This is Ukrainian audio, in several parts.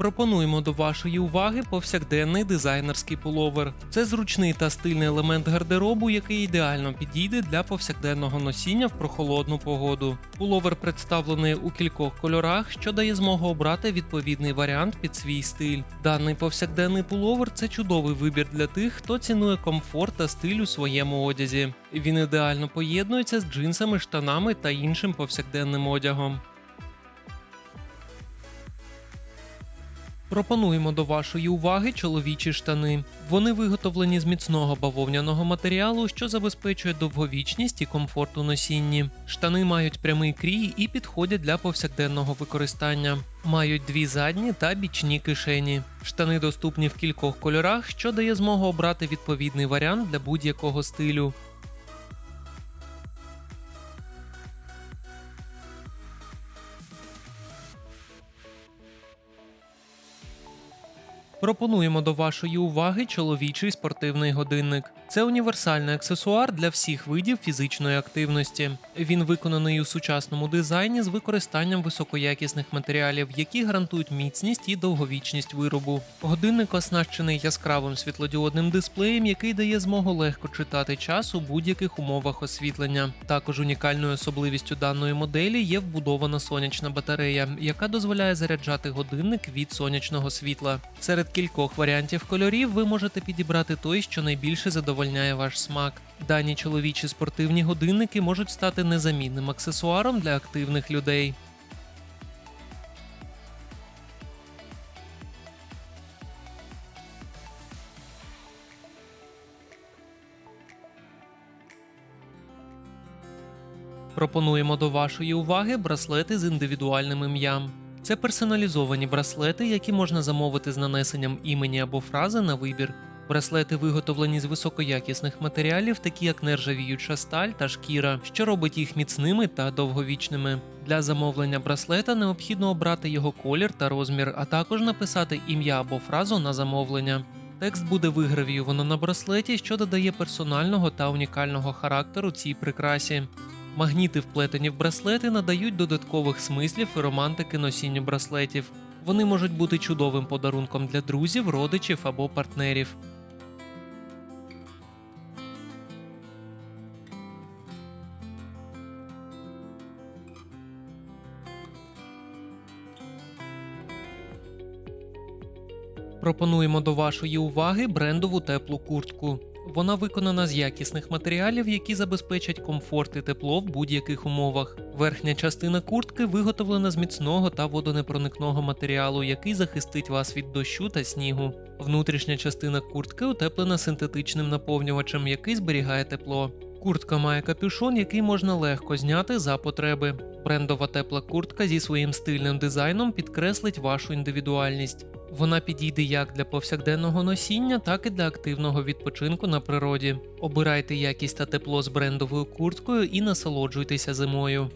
Пропонуємо до вашої уваги повсякденний дизайнерський пуловер. Це зручний та стильний елемент гардеробу, який ідеально підійде для повсякденного носіння в прохолодну погоду. Пуловер представлений у кількох кольорах, що дає змогу обрати відповідний варіант під свій стиль. Даний повсякденний пуловер це чудовий вибір для тих, хто цінує комфорт та стиль у своєму одязі. Він ідеально поєднується з джинсами, штанами та іншим повсякденним одягом. Пропонуємо до вашої уваги чоловічі штани. Вони виготовлені з міцного бавовняного матеріалу, що забезпечує довговічність і комфорт у носінні. Штани мають прямий крій і підходять для повсякденного використання. Мають дві задні та бічні кишені. Штани доступні в кількох кольорах, що дає змогу обрати відповідний варіант для будь-якого стилю. Пропонуємо до вашої уваги чоловічий спортивний годинник. Це універсальний аксесуар для всіх видів фізичної активності. Він виконаний у сучасному дизайні з використанням високоякісних матеріалів, які гарантують міцність і довговічність виробу. Годинник оснащений яскравим світлодіодним дисплеєм, який дає змогу легко читати час у будь-яких умовах освітлення. Також унікальною особливістю даної моделі є вбудована сонячна батарея, яка дозволяє заряджати годинник від сонячного світла. Серед кількох варіантів кольорів ви можете підібрати той, що найбільше задовольняє ваш смак. Дані чоловічі спортивні годинники можуть стати незамінним аксесуаром для активних людей. Пропонуємо до вашої уваги браслети з індивідуальним ім'ям. Це персоналізовані браслети, які можна замовити з нанесенням імені або фрази на вибір. Браслети виготовлені з високоякісних матеріалів, такі як нержавіюча сталь та шкіра, що робить їх міцними та довговічними. Для замовлення браслета необхідно обрати його колір та розмір, а також написати ім'я або фразу на замовлення. Текст буде вигравіювано на браслеті, що додає персонального та унікального характеру цій прикрасі. Магніти, вплетені в браслети, надають додаткових смислів і романтики носінню браслетів. Вони можуть бути чудовим подарунком для друзів, родичів або партнерів. Пропонуємо до вашої уваги брендову теплу куртку. Вона виконана з якісних матеріалів, які забезпечать комфорт і тепло в будь-яких умовах. Верхня частина куртки виготовлена з міцного та водонепроникного матеріалу, який захистить вас від дощу та снігу. Внутрішня частина куртки утеплена синтетичним наповнювачем, який зберігає тепло. Куртка має капюшон, який можна легко зняти за потреби. Брендова тепла куртка зі своїм стильним дизайном підкреслить вашу індивідуальність. Вона підійде як для повсякденного носіння, так і для активного відпочинку на природі. Обирайте якість та тепло з брендовою курткою і насолоджуйтеся зимою.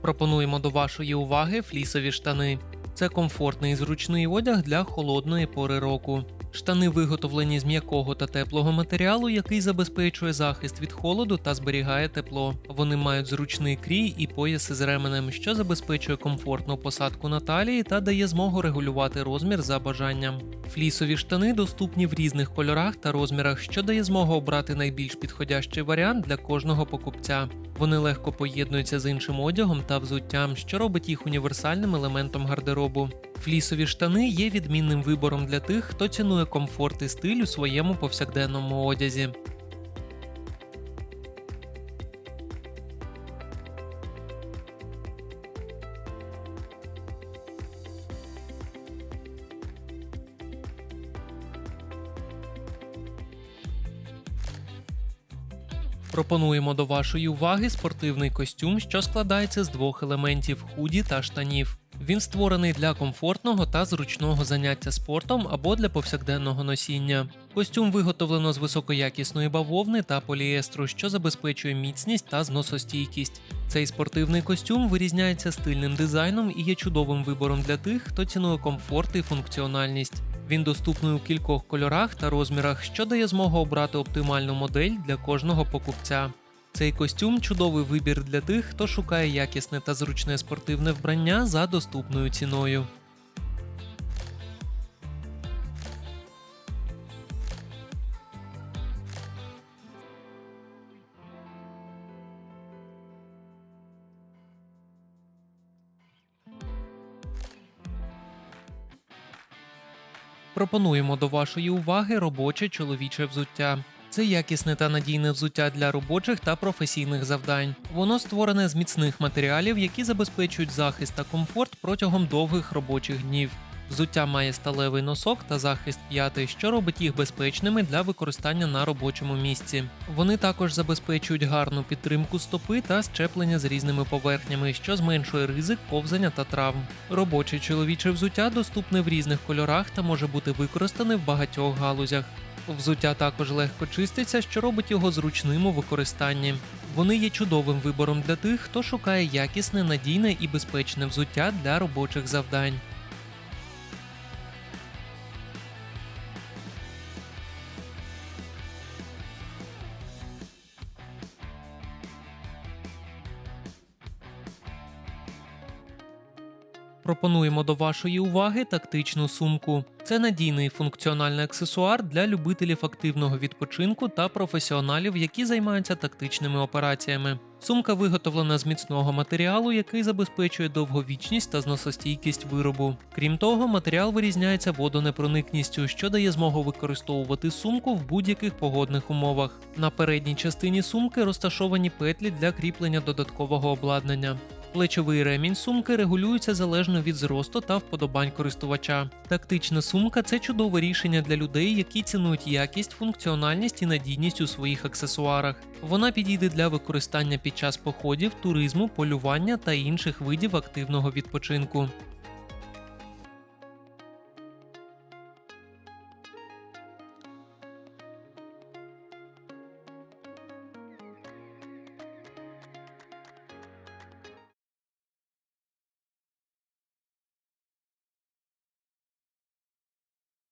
Пропонуємо до вашої уваги флісові штани. Це комфортний і зручний одяг для холодної пори року. Штани виготовлені з м'якого та теплого матеріалу, який забезпечує захист від холоду та зберігає тепло. Вони мають зручний крій і пояси з ременем, що забезпечує комфортну посадку на талії та дає змогу регулювати розмір за бажанням. Флісові штани доступні в різних кольорах та розмірах, що дає змогу обрати найбільш підходящий варіант для кожного покупця. Вони легко поєднуються з іншим одягом та взуттям, що робить їх універсальним елементом гардеробу. Флісові штани є відмінним вибором для тих, хто цінує комфорт і стиль у своєму повсякденному одязі. Пропонуємо до вашої уваги спортивний костюм, що складається з двох елементів худі та штанів. Він створений для комфортного та зручного заняття спортом або для повсякденного носіння. Костюм виготовлено з високоякісної бавовни та поліестру, що забезпечує міцність та зносостійкість. Цей спортивний костюм вирізняється стильним дизайном і є чудовим вибором для тих, хто цінує комфорт і функціональність. Він доступний у кількох кольорах та розмірах, що дає змогу обрати оптимальну модель для кожного покупця. Цей костюм чудовий вибір для тих, хто шукає якісне та зручне спортивне вбрання за доступною ціною. Пропонуємо до вашої уваги робоче чоловіче взуття. Це якісне та надійне взуття для робочих та професійних завдань. Воно створене з міцних матеріалів, які забезпечують захист та комфорт протягом довгих робочих днів. Взуття має сталевий носок та захист п'яти, що робить їх безпечними для використання на робочому місці. Вони також забезпечують гарну підтримку стопи та щеплення з різними поверхнями, що зменшує ризик ковзання та травм. Робоче чоловіче взуття доступне в різних кольорах та може бути використане в багатьох галузях. Взуття також легко чиститься, що робить його зручним у використанні. Вони є чудовим вибором для тих, хто шукає якісне, надійне і безпечне взуття для робочих завдань. Пропонуємо до вашої уваги тактичну сумку. Це надійний функціональний аксесуар для любителів активного відпочинку та професіоналів, які займаються тактичними операціями. Сумка виготовлена з міцного матеріалу, який забезпечує довговічність та зносостійкість виробу. Крім того, матеріал вирізняється водонепроникністю, що дає змогу використовувати сумку в будь-яких погодних умовах. На передній частині сумки розташовані петлі для кріплення додаткового обладнання. Плечовий ремінь сумки регулюється залежно від зросту та вподобань користувача. Тактична сумка це чудове рішення для людей, які цінують якість, функціональність і надійність у своїх аксесуарах. Вона підійде для використання під час походів, туризму, полювання та інших видів активного відпочинку.